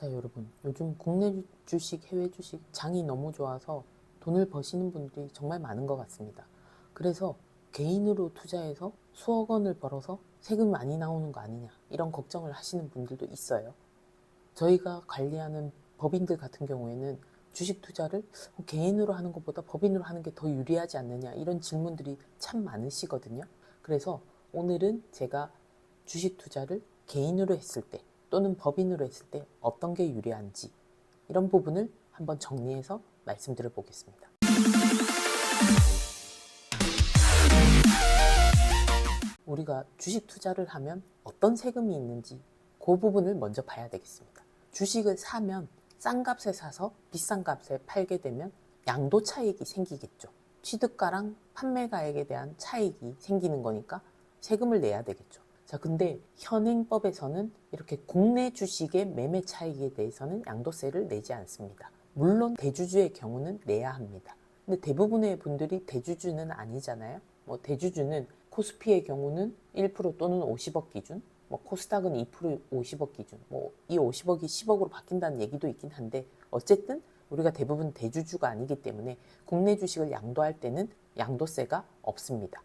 자, 여러분. 요즘 국내 주식, 해외 주식 장이 너무 좋아서 돈을 버시는 분들이 정말 많은 것 같습니다. 그래서 개인으로 투자해서 수억 원을 벌어서 세금 많이 나오는 거 아니냐 이런 걱정을 하시는 분들도 있어요. 저희가 관리하는 법인들 같은 경우에는 주식 투자를 개인으로 하는 것보다 법인으로 하는 게 더 유리하지 않느냐 이런 질문들이 참 많으시거든요. 그래서 오늘은 제가 주식 투자를 개인으로 했을 때 또는 법인으로 했을 때 어떤 게 유리한지 이런 부분을 한번 정리해서 말씀드려 보겠습니다. 우리가 주식 투자를 하면 어떤 세금이 있는지 그 부분을 먼저 봐야 되겠습니다. 주식을 사면 싼 값에 사서 비싼 값에 팔게 되면 양도 차익이 생기겠죠. 취득가랑 판매가액에 대한 차익이 생기는 거니까 세금을 내야 되겠죠. 자, 근데 현행법에서는 이렇게 국내 주식의 매매 차익에 대해서는 양도세를 내지 않습니다. 물론 대주주의 경우는 내야 합니다. 근데 대부분의 분들이 대주주는 아니잖아요. 뭐 대주주는 코스피의 경우는 1% 또는 50억 기준, 뭐 코스닥은 2% 50억 기준, 뭐 이 50억이 10억으로 바뀐다는 얘기도 있긴 한데 어쨌든 우리가 대부분 대주주가 아니기 때문에 국내 주식을 양도할 때는 양도세가 없습니다.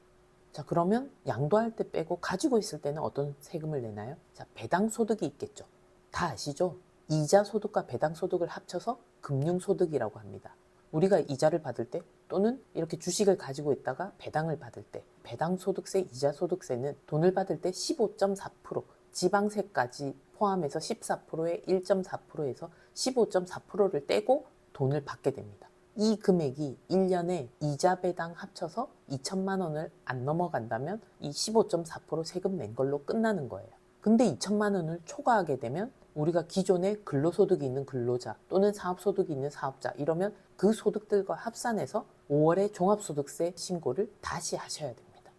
자, 그러면 양도할 때 빼고 가지고 있을 때는 어떤 세금을 내나요? 자, 배당 소득이 있겠죠. 다 아시죠? 이자 소득과 배당 소득을 합쳐서 금융 소득이라고 합니다. 우리가 이자를 받을 때 또는 이렇게 주식을 가지고 있다가 배당을 받을 때 배당 소득세, 이자 소득세는 돈을 받을 때 15.4% 지방세까지 포함해서 14%에 1.4%에서 15.4%를 떼고 돈을 받게 됩니다. 이 금액이 1년에 이자 배당 합쳐서 2천만 원을 안 넘어간다면 이 15.4% 세금 낸 걸로 끝나는 거예요. 근데 2천만 원을 초과하게 되면 우리가 기존에 근로소득이 있는 근로자 또는 사업소득이 있는 사업자 이러면 그 소득들과 합산해서 5월에 종합소득세 신고를 다시 하셔야 됩니다.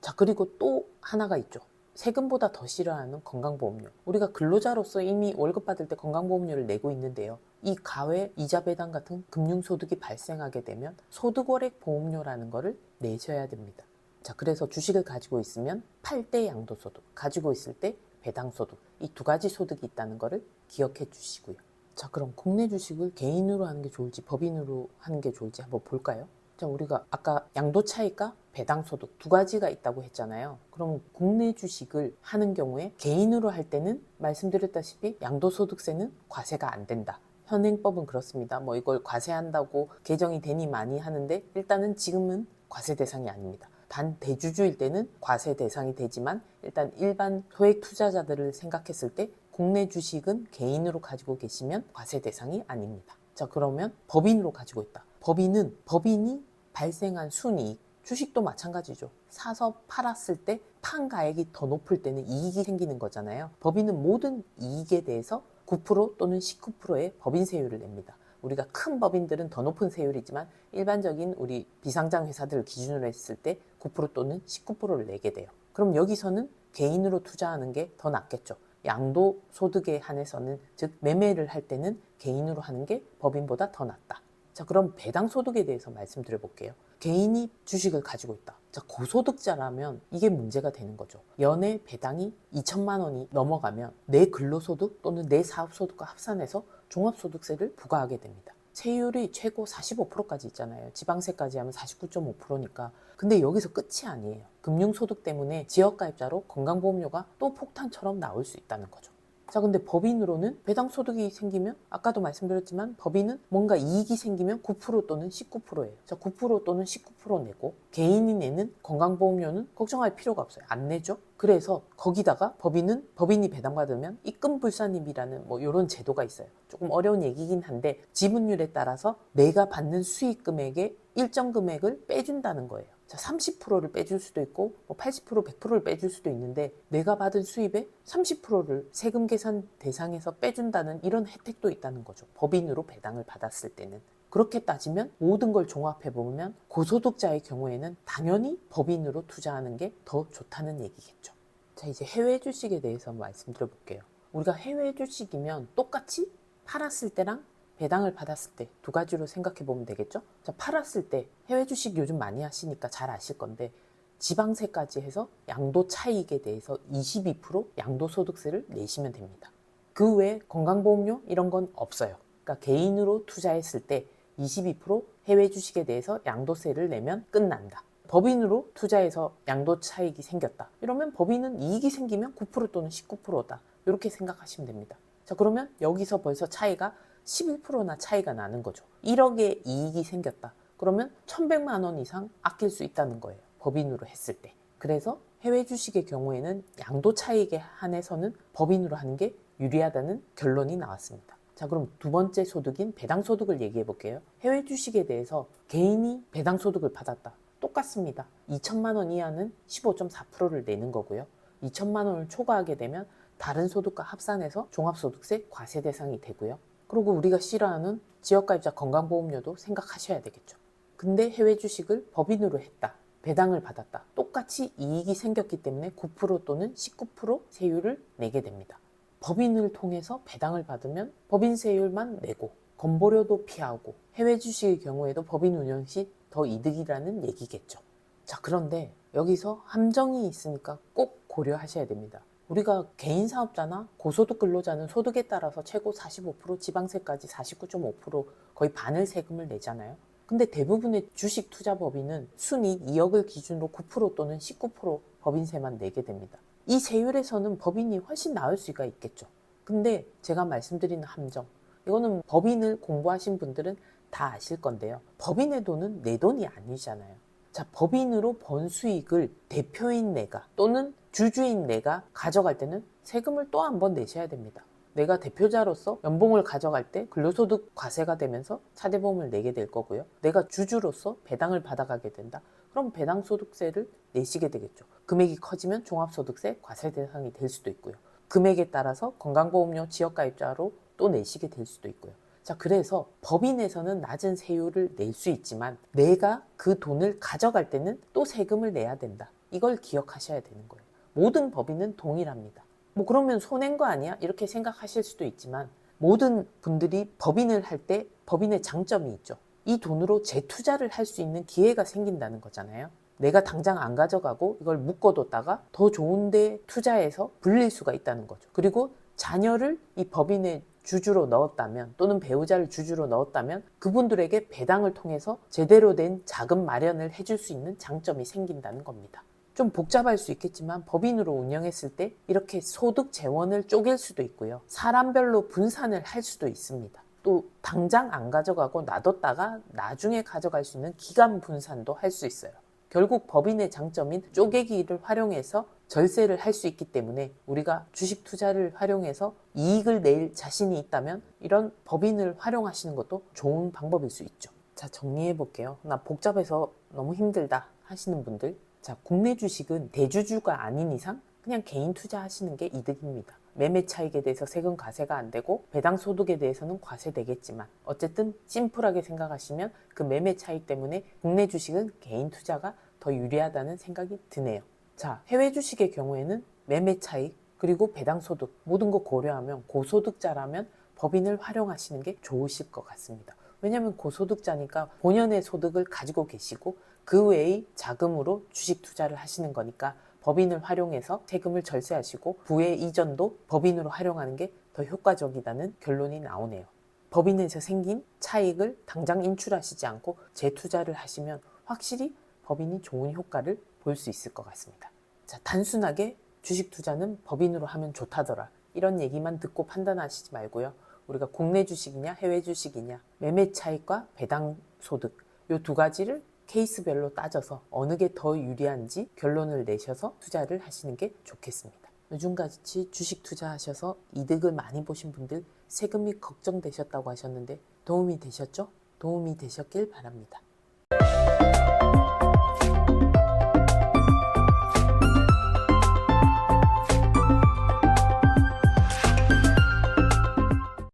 자, 그리고 또 하나가 있죠. 세금보다 더 싫어하는 건강보험료. 우리가 근로자로서 이미 월급 받을 때 건강보험료를 내고 있는데요. 이 가외 이자 배당 같은 금융소득이 발생하게 되면 소득월액 보험료라는 거를 내셔야 됩니다. 자, 그래서 주식을 가지고 있으면 팔 때 양도소득, 가지고 있을 때 배당소득, 이 두 가지 소득이 있다는 거를 기억해 주시고요. 자, 그럼 국내 주식을 개인으로 하는 게 좋을지 법인으로 하는 게 좋을지 한번 볼까요? 자, 우리가 아까 양도 차익과 배당 소득 두 가지가 있다고 했잖아요. 그럼 국내 주식을 하는 경우에 개인으로 할 때는 말씀드렸다시피 양도 소득세는 과세가 안 된다. 현행법은 그렇습니다. 뭐 이걸 과세한다고 개정이 되니 많이 하는데 일단은 지금은 과세 대상이 아닙니다. 단 대주주일 때는 과세 대상이 되지만 일단 일반 소액 투자자들을 생각했을 때 국내 주식은 개인으로 가지고 계시면 과세 대상이 아닙니다. 자, 그러면 법인으로 가지고 있다. 법인은 법인이 발생한 순이익, 주식도 마찬가지죠. 사서 팔았을 때 판 가액이 더 높을 때는 이익이 생기는 거잖아요. 법인은 모든 이익에 대해서 9% 또는 19%의 법인 세율을 냅니다. 우리가 큰 법인들은 더 높은 세율이지만 일반적인 우리 비상장 회사들을 기준으로 했을 때 9% 또는 19%를 내게 돼요. 그럼 여기서는 개인으로 투자하는 게 더 낫겠죠. 양도 소득에 한해서는 즉 매매를 할 때는 개인으로 하는 게 법인보다 더 낫다. 자, 그럼 배당 소득에 대해서 말씀드려 볼게요. 개인이 주식을 가지고 있다. 자, 고소득자라면 이게 문제가 되는 거죠. 연애 배당이 2천만 원이 넘어가면 내 근로소득 또는 내 사업소득과 합산해서 종합소득세를 부과하게 됩니다. 세율이 최고 45%까지 있잖아요. 지방세까지 하면 49.5%니까. 근데 여기서 끝이 아니에요. 금융소득 때문에 지역가입자로 건강보험료가 또 폭탄처럼 나올 수 있다는 거죠. 자, 근데 법인으로는 배당 소득이 생기면 아까도 말씀드렸지만 법인은 뭔가 이익이 생기면 9% 또는 19%예요. 자, 9% 또는 19% 내고 개인이 내는 건강보험료는 걱정할 필요가 없어요. 안 내죠. 그래서 거기다가 법인은 법인이 배당받으면 입금불산입이라는 뭐 이런 제도가 있어요. 조금 어려운 얘기긴 한데 지분율에 따라서 내가 받는 수익 금액의 일정 금액을 빼준다는 거예요. 자, 30%를 빼줄 수도 있고, 뭐 80%, 100%를 빼줄 수도 있는데, 내가 받은 수입의 30%를 세금 계산 대상에서 빼준다는 이런 혜택도 있다는 거죠. 법인으로 배당을 받았을 때는. 그렇게 따지면 모든 걸 종합해 보면 고소득자의 경우에는 당연히 법인으로 투자하는 게 더 좋다는 얘기겠죠. 자, 이제 해외 주식에 대해서 말씀드려 볼게요. 우리가 해외 주식이면 똑같이 팔았을 때랑 배당을 받았을 때 두 가지로 생각해 보면 되겠죠? 자, 팔았을 때 해외 주식 요즘 많이 하시니까 잘 아실 건데 지방세까지 해서 양도 차익에 대해서 22% 양도소득세를 내시면 됩니다. 그 외에 건강보험료 이런 건 없어요. 그러니까 개인으로 투자했을 때 22% 해외 주식에 대해서 양도세를 내면 끝난다. 법인으로 투자해서 양도 차익이 생겼다. 이러면 법인은 이익이 생기면 9% 또는 19%다. 이렇게 생각하시면 됩니다. 자, 그러면 여기서 벌써 차이가 11%나 차이가 나는 거죠. 1억의 이익이 생겼다. 그러면 1100만 원 이상 아낄 수 있다는 거예요. 법인으로 했을 때. 그래서 해외 주식의 경우에는 양도 차익에 한해서는 법인으로 하는 게 유리하다는 결론이 나왔습니다. 자, 그럼 두 번째 소득인 배당 소득을 얘기해 볼게요. 해외 주식에 대해서 개인이 배당 소득을 받았다. 똑같습니다. 2천만 원 이하는 15.4%를 내는 거고요. 2천만 원을 초과하게 되면 다른 소득과 합산해서 종합소득세 과세 대상이 되고요. 그리고 우리가 싫어하는 지역가입자 건강보험료도 생각하셔야 되겠죠. 근데 해외 주식을 법인으로 했다. 배당을 받았다. 똑같이 이익이 생겼기 때문에 9% 또는 19% 세율을 내게 됩니다. 법인을 통해서 배당을 받으면 법인 세율만 내고 건보료도 피하고 해외 주식의 경우에도 법인 운영 시 더 이득이라는 얘기겠죠. 자, 그런데 여기서 함정이 있으니까 꼭 고려하셔야 됩니다. 우리가 개인 사업자나 고소득 근로자는 소득에 따라서 최고 45% 지방세까지 49.5% 거의 반을 세금을 내잖아요. 근데 대부분의 주식 투자 법인은 순이익 2억을 기준으로 9% 또는 19% 법인세만 내게 됩니다. 이 세율에서는 법인이 훨씬 나을 수가 있겠죠. 근데 제가 말씀드리는 함정, 이거는 법인을 공부하신 분들은 다 아실 건데요. 법인의 돈은 내 돈이 아니잖아요. 자, 법인으로 번 수익을 대표인 내가 또는 주주인 내가 가져갈 때는 세금을 또 한 번 내셔야 됩니다. 내가 대표자로서 연봉을 가져갈 때 근로소득 과세가 되면서 차대보험을 내게 될 거고요. 내가 주주로서 배당을 받아가게 된다. 그럼 배당소득세를 내시게 되겠죠. 금액이 커지면 종합소득세 과세 대상이 될 수도 있고요. 금액에 따라서 건강보험료 지역가입자로 또 내시게 될 수도 있고요. 자, 그래서 법인에서는 낮은 세율을 낼 수 있지만 내가 그 돈을 가져갈 때는 또 세금을 내야 된다. 이걸 기억하셔야 되는 거예요. 모든 법인은 동일합니다. 뭐 그러면 손해인 거 아니야? 이렇게 생각하실 수도 있지만 모든 분들이 법인을 할 때 법인의 장점이 있죠. 이 돈으로 재투자를 할 수 있는 기회가 생긴다는 거잖아요. 내가 당장 안 가져가고 이걸 묶어뒀다가 더 좋은데 투자해서 불릴 수가 있다는 거죠. 그리고 자녀를 이 법인의 주주로 넣었다면 또는 배우자를 주주로 넣었다면 그분들에게 배당을 통해서 제대로 된 자금 마련을 해줄 수 있는 장점이 생긴다는 겁니다. 좀 복잡할 수 있겠지만 법인으로 운영했을 때 이렇게 소득 재원을 쪼갤 수도 있고요. 사람별로 분산을 할 수도 있습니다. 또 당장 안 가져가고 놔뒀다가 나중에 가져갈 수 있는 기간 분산도 할 수 있어요. 결국 법인의 장점인 쪼개기를 활용해서 절세를 할 수 있기 때문에 우리가 주식 투자를 활용해서 이익을 낼 자신이 있다면 이런 법인을 활용하시는 것도 좋은 방법일 수 있죠. 자, 정리해 볼게요. 나 복잡해서 너무 힘들다 하시는 분들. 자, 국내 주식은 대주주가 아닌 이상 그냥 개인 투자하시는 게 이득입니다. 매매 차익에 대해서 세금 과세가 안 되고 배당 소득에 대해서는 과세되겠지만 어쨌든 심플하게 생각하시면 그 매매 차익 때문에 국내 주식은 개인 투자가 더 유리하다는 생각이 드네요. 자, 해외 주식의 경우에는 매매 차익 그리고 배당 소득 모든 거 고려하면 고소득자라면 법인을 활용하시는 게 좋으실 것 같습니다. 왜냐하면 고소득자니까 본연의 소득을 가지고 계시고 그 외의 자금으로 주식 투자를 하시는 거니까 법인을 활용해서 세금을 절세하시고 부의 이전도 법인으로 활용하는 게 더 효과적이다는 결론이 나오네요. 법인에서 생긴 차익을 당장 인출하시지 않고 재투자를 하시면 확실히 법인이 좋은 효과를 볼 수 있을 것 같습니다. 자, 단순하게 주식 투자는 법인으로 하면 좋다더라. 이런 얘기만 듣고 판단하시지 말고요. 우리가 국내 주식이냐 해외 주식이냐 매매 차익과 배당 소득 이두 가지를 케이스별로 따져서 어느 게 더 유리한지 결론을 내셔서 투자를 하시는 게 좋겠습니다. 요즘같이 주식 투자하셔서 이득을 많이 보신 분들 세금이 걱정되셨다고 하셨는데 도움이 되셨죠? 도움이 되셨길 바랍니다.